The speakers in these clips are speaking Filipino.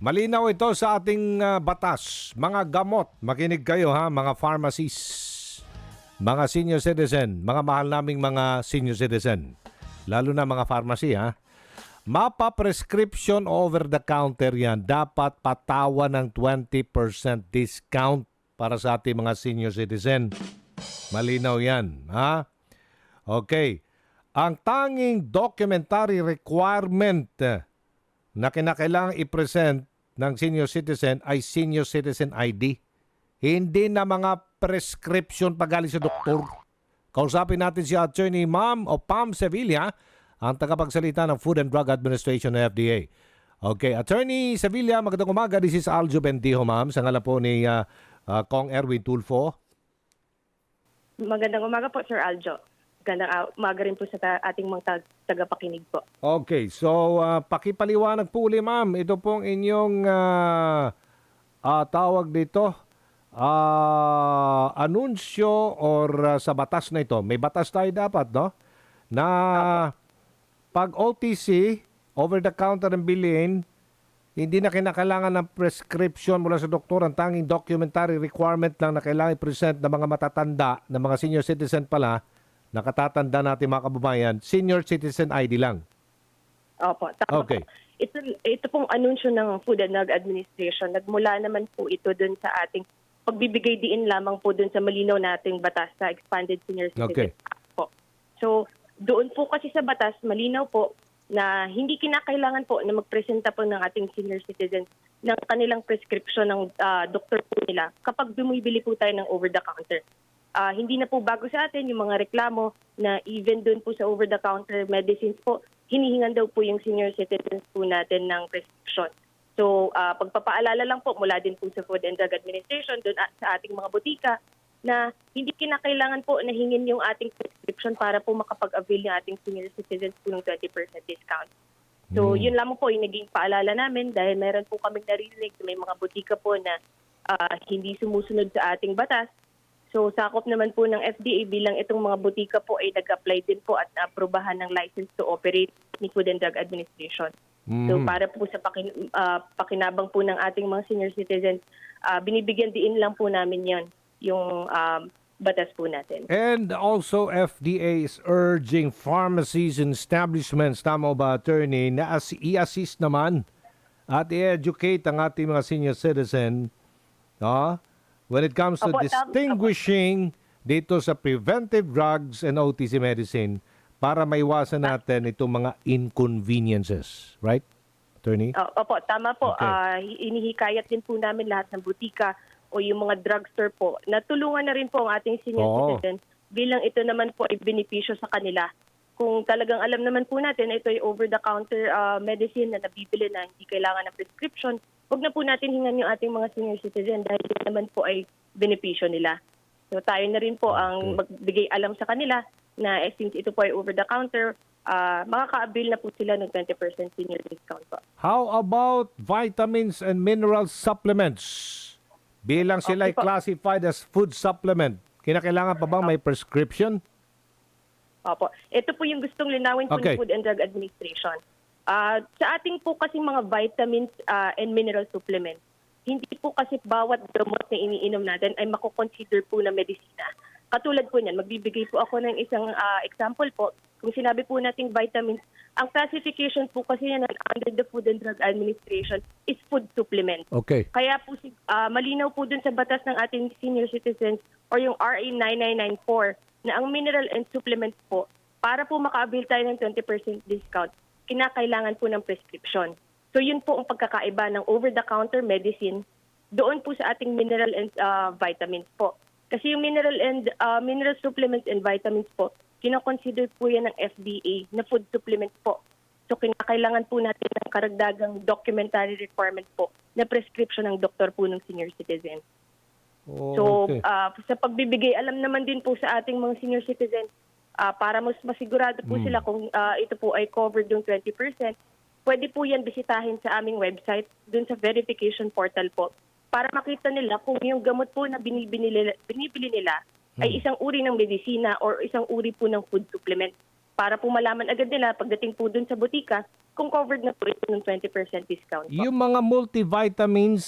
Malinaw ito sa ating ah, batas. Mga gamot, makinig kayo ha, mga pharmacies, mga senior citizen, mga mahal naming mga senior citizen, lalo na mga pharmacy ha. Mapa-prescription over the counter yan, dapat patawa ng 20% discount para sa ating mga senior citizen. Malinaw yan, ha? Okay. Ang tanging documentary requirement eh, na kinakailangang i-present ng senior citizen ay senior citizen ID. Hindi na mga prescription pagaling sa doktor. Kausapin natin si Attorney Ma'am o Pam Sevilla, ang tagapagsalita ng Food and Drug Administration ng FDA. Okay, Attorney Sevilla, magandang umaga. This is Aljo Bendijo, ma'am. Sa ngalan po ni ah, ah, Kong Erwin Tulfo. Magandang umaga po, Sir Aljo. Magandang ah, umaga rin po sa ating mga tag- tagapakinig po. Okay, so ah, pakipaliwanag po uli ma'am, ito pong inyong ah, ah, tawag dito, ah, anunsyo or ah, sa batas na ito. May batas tayo dapat, no? Na pag OTC, over the counter ang bilhin, hindi na kinakailangan ng prescription mula sa doktor. Ang tanging documentary requirement lang na kailangan i-present ng mga matatanda, ng mga senior citizen pala, nakatatanda natin mga kababayan, senior citizen ID lang. Opo, tama Okay. po. Ito, ito pong anunsyo ng Food and Drug Administration, nagmula naman po ito dun sa ating pagbibigay diin lamang po dun sa malinaw nating batas sa Expanded Senior Citizen Okay. Act po. So, doon po kasi sa batas, malinaw po na hindi kinakailangan po na magpresenta po ng ating senior citizens ng kanilang prescription ng ah, doktor po nila kapag bumibili po tayo ng over-the-counter. Ah, hindi na po bago sa atin yung mga reklamo na even doon po sa over-the-counter medicines po, hinihingan daw po yung senior citizens po natin ng prescription. So, ah, pagpapaalala lang po mula din po sa Food and Drug Administration doon sa ating mga butika na hindi kinakailangan po na hingin yung ating prescription para po makapag-avail yung ating senior citizens po ng 20% discount. So, Hmm. yun lamang po yung naging paalala namin dahil meron po kaming narinig na may mga butika po na ah, hindi sumusunod sa ating batas. So, sakop naman po ng FDA bilang itong mga butika po ay nag-apply din po at aprubahan ng license to operate ni Food and Drug Administration. So, Mhm. para po sa pakin, ah, pakinabang po ng ating mga senior citizens, ah, binibigyan diin lang po namin yon yung um, batas po natin. And also, FDA is urging pharmacies and establishments, tama ba, attorney, na as- i-assist naman at i-educate ang ating mga senior citizen no? When it comes to Opo, distinguishing dito sa preventive drugs and OTC medicine para maiwasan natin itong mga inconveniences. Right, attorney? O- opo, tama po. Okay. Ah, inihikayat din po namin lahat ng butika o yung mga drugstore po na tulungan na rin po ang ating senior Oo. citizens bilang ito naman po ay benepisyo sa kanila. Kung talagang alam naman po natin na ito ay over-the-counter ah, medicine na nabibili na hindi kailangan ng prescription, huwag na po natin hingan yung ating mga senior citizen dahil ito naman po ay benepisyo nila. So tayo na rin po ang magbigay alam sa kanila na eh, since ito po ay over-the-counter, ah, makaka-avail na po sila ng 20% senior discount po. How about vitamins and mineral supplements? Bilang sila ay Okay po. classified as food supplement, kinakailangan pa bang may prescription? Opo. Ito po yung gustong linawin po Okay. ng Food and Drug Administration. Ah, sa ating po kasi mga vitamins ah, and mineral supplements, hindi po kasi bawat gamot na iniinom natin ay makukonsider po na medisina. Katulad po niyan, magbibigay po ako ng isang ah, example po. Kung sinabi po nating vitamins, ang classification po kasi yan under the Food and Drug Administration is food supplement. Okay. Kaya po si- ah, malinaw po dun sa batas ng ating senior citizens or yung RA 9994 na ang mineral and supplements po, para po maka-avail tayo ng 20% discount, kinakailangan po ng prescription. So yun po ang pagkakaiba ng over-the-counter medicine doon po sa ating mineral and ah, vitamins po. Kasi yung mineral and ah, mineral supplements and vitamins po, kinoconsider po yan ng FDA na food supplements po. So kinakailangan po natin ng karagdagang documentary requirement po na prescription ng doktor po ng senior citizen. So okay. ah, sa pagbibigay, alam naman din po sa ating mga senior citizen ah, para mas masigurado po Mm. sila kung ah, ito po ay covered yung 20%, pwede po yan bisitahin sa aming website dun sa verification portal po para makita nila kung yung gamot po na binibili, nila- binibili nila ay isang uri ng medisina or isang uri po ng food supplement para po malaman agad nila pagdating po dun sa butika kung covered na po ito ng 20% discount po. Yung mga multivitamins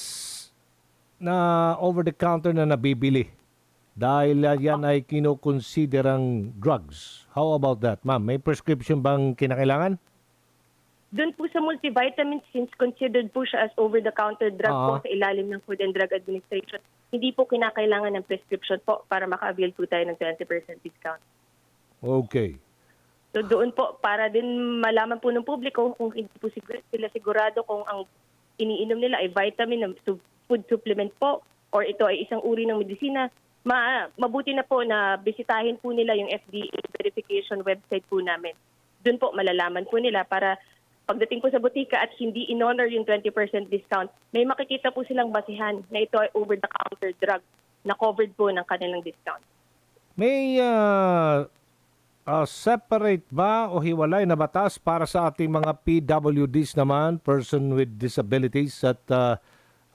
na over-the-counter na nabibili, dahil yan ay kinukonsiderang drugs. How about that, ma'am? May prescription bang kinakailangan? Doon po sa multivitamins, since considered po siya as over-the-counter drug po Ah. sa ilalim ng Food and Drug Administration, hindi po kinakailangan ng prescription po para maka-avail po tayo ng 20% discount. Okay. So doon po, para din malaman po ng publiko kung hindi po sigur- sila sigurado kung ang iniinom nila ay vitamin, food supplement po, or ito ay isang uri ng medisina, ma mabuti na po na bisitahin po nila yung FDA verification website po namin. Doon po malalaman po nila para pagdating po sa butika at hindi in-honor yung 20% discount, may makikita po silang basihan na ito ay over-the-counter drug na covered po ng kanilang discount. May uh, uh, separate ba o hiwalay na batas para sa ating mga PWDs naman, person with disabilities at uh,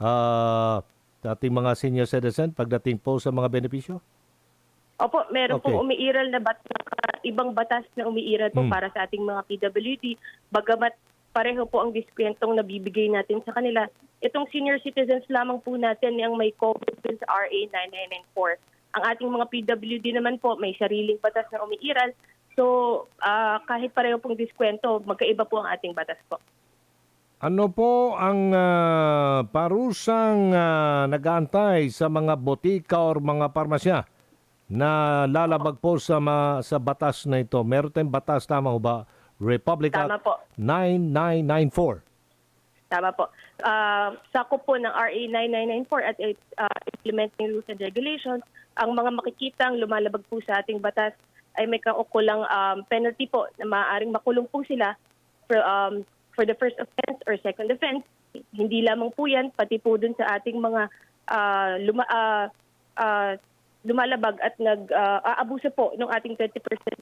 uh, ating mga senior citizen pagdating po sa mga benepisyo? Opo, meron Okay. pong umiiral na bat ibang batas na umiiral po Hmm. para sa ating mga PWD. Bagamat pareho po ang diskwentong nabibigay natin sa kanila. Itong senior citizens lamang po natin ang may dun sa RA 9994. Ang ating mga PWD naman po may sariling batas na umiiral. So, ah, kahit pareho pong diskwento, magkaiba po ang ating batas po. Ano po ang ah, parusang uh, nag-aantay sa mga botika or mga parmasya na lalabag po sa ma- sa batas na ito? Meron tayong batas, tama ho ba? Republic Tama Act po. 9994. Tama po. Uh, sakop po ng RA 9994 at uh, implementing rules and regulations, ang mga makikitang lumalabag po sa ating batas ay may kaukulang um, penalty po na maaaring makulong po sila for, um, for the first offense or second offense. Hindi lamang po yan, pati po dun sa ating mga uh, luma, uh, uh, lumalabag at nag-aabuso po ng ating 20%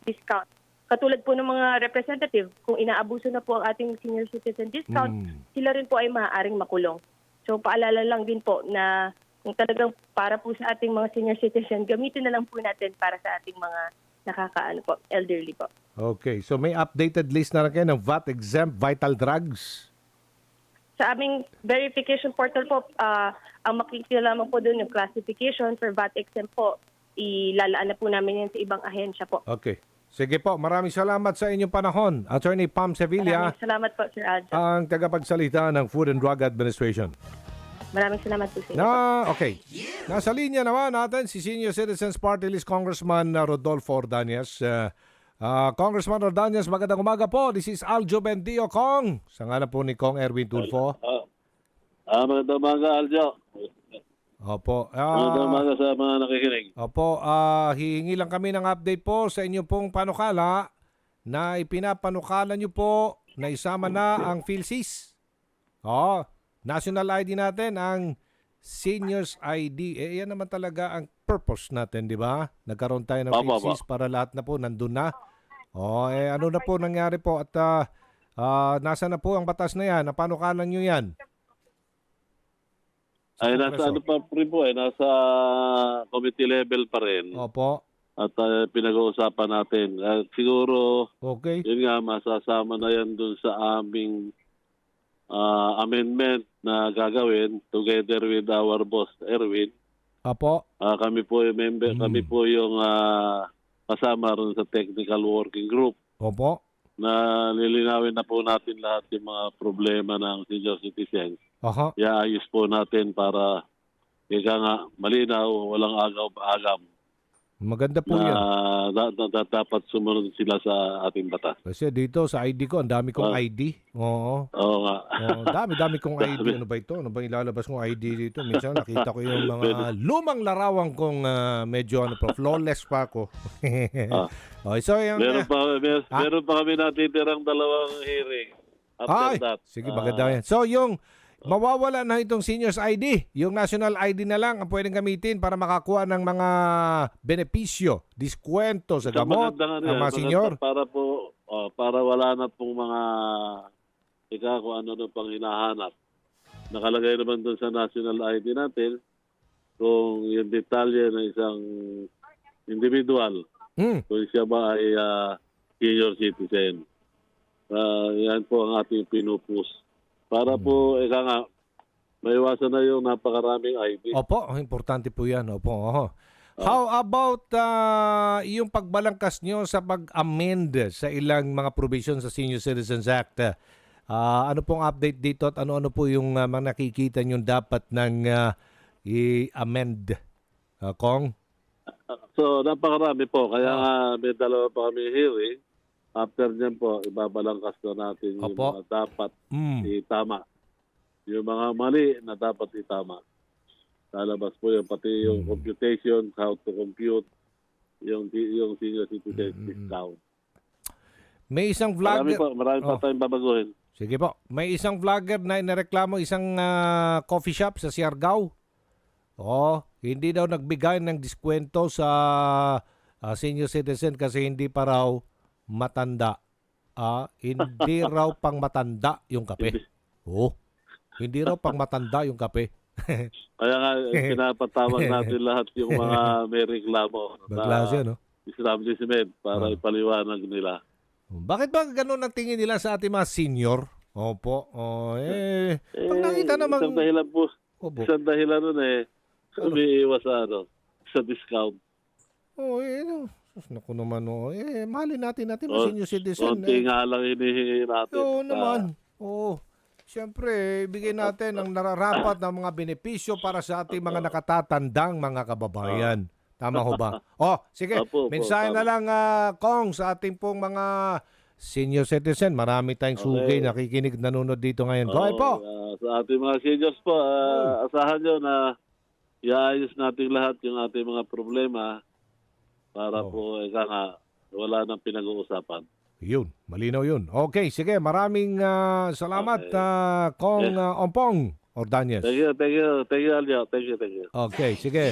discount. Katulad po ng mga representative, kung inaabuso na po ang ating senior citizen discount, Mm. sila rin po ay maaaring makulong. So paalala lang din po na kung talagang para po sa ating mga senior citizen, gamitin na lang po natin para sa ating mga nakakaano po, elderly po. Okay, so may updated list na rin kayo ng VAT-exempt vital drugs? Sa aming verification portal po, ah, ang makikita lamang po doon yung classification for VAT exempt po, ilalaan na po namin yan sa ibang ahensya po. Okay. Sige po, maraming salamat sa inyong panahon. Attorney Pam Sevilla, Maraming salamat po, Sir Aljo. ang tagapagsalita ng Food and Drug Administration. Maraming salamat po sa inyo. Na, okay. Nasa linya naman natin si Senior Citizens Party List Congressman uh, Rodolfo Ordonez. Uh, uh, Congressman Ordonez, magandang umaga po. This is Aljo Bendio Kong. Sa ngalan po ni Kong Erwin Tulfo. Ah, ah magandang umaga, Aljo. Opo. Magandang Ah, umaga sa mga nakikinig. opo, ah, hihingi lang kami ng update po sa inyo pong panukala na ipinapanukala nyo po na isama na ang PhilSys. Oh, national ID natin ang Seniors ID. Eh, yan naman talaga ang purpose natin, di ba? Nagkaroon tayo ng Opo, PhilSys para lahat na po nandun na. Oh, eh, ano na po nangyari po at ah, ah, nasa na po ang batas na yan? Napanukalan nyo yan? Ay, nasa ano pa rin po eh, nasa committee level pa rin. Opo. At ah, pinag-uusapan natin. At siguro, Okay. yun nga, masasama na yan dun sa aming ah, amendment na gagawin together with our boss, Erwin. Opo. Ah, kami po yung member, Mm. kami po yung ah, kasama rin sa technical working group Opo. na lilinawin na po natin lahat yung mga problema ng senior citizens. Aha. iaayos po natin para ika nga malinaw, walang agaw-agam Maganda po na, yan. da- da- da- dapat sumunod sila sa ating batas. Kasi dito sa ID ko, ang dami kong Ah. ID. Oo. Oo nga. Oo, dami-dami kong ID. Ano ba ito? Ano ba ilalabas kong ID dito? Minsan nakita ko yung mga lumang larawan kong ah, medyo ano pa, flawless pa ako. Ah. okay, so yung... Meron pa, mer- Ah. meron pa kami natitirang dalawang hearing. After ay, that. sige, ah, maganda yan. So yung mawawala na itong seniors ID, yung national ID na lang ang pwedeng gamitin para makakuha ng mga benepisyo, diskwento sa gamot, magandang ang yan, mga maganda senior. Para po, oh, para wala na pong mga ika kung ano na pang hinahanap. Nakalagay naman doon sa national ID natin kung yung detalye ng isang individual Hmm. kung siya ba ay ah, senior citizen. Ah, yan po ang ating pinupus. Para po, eka nga, maiwasan na yung napakaraming ID. Opo, importante po yan. Opo, oho. How about ah, yung pagbalangkas nyo sa pag-amend sa ilang mga provisions sa Senior Citizens Act? Ah, ano pong update dito at ano-ano po yung ah, mga nakikita nyo dapat ng ah, i-amend? Ah, Kong? So, napakarami po. Kaya nga, may dalawa pa kami hearing. After niyan po, ibabalangkas na natin yung Opo. mga dapat Mm. itama. Yung mga mali na dapat itama. Lalabas po yun, pati yung Hmm. computation, how to compute, yung, yung senior citizen Mm, mm, mm. discount. May isang Marami vlogger. po, marami pa Oh. tayong babaguhin. Sige po. May isang vlogger na inareklamo isang ah, coffee shop sa Siargao. Oh, hindi daw nagbigay ng diskwento sa ah, senior citizen kasi hindi pa raw matanda. Ah, hindi raw pang matanda yung kape. Oh. Hindi raw pang matanda yung kape. Kaya nga, pinapatawag natin lahat yung mga may reklamo Baglas yan, no? establishment para Ah. ipaliwanag nila. Bakit ba ganun ang tingin nila sa ating mga senior? Opo. Oh, eh, pag nakita namang... Isang dahilan po, Opo. isang dahilan nun eh, umiiwas sa ano, sa discount. Oh, eh, no. Sus, naku naman, oh. Eh, mahalin natin natin Oh, mga senior citizen. Konti Eh. nga lang hinihingi natin. Oo Ah, naman. Oo. Siyempre, ibigay natin ang nararapat na mga benepisyo para sa ating mga nakatatandang mga kababayan. Tama ho ba? Oh, sige. Opo, Mensahe na lang, ah, Kong, sa ating pong mga senior citizen. Marami tayong Okay. sugi nakikinig, nanonood dito ngayon. Go ahead oo, po. ah, sa ating mga seniors po, ah, asahan nyo na iayos natin lahat yung ating mga problema para Oo. po, ika nga, wala nang pinag-uusapan. Yun, malinaw yun. Okay, sige. Maraming ah, salamat, Okay. ah, Kong ah, Ompong Ordanyes. Thank you, thank you, thank you, Aljo. Thank you, thank you. Okay, sige.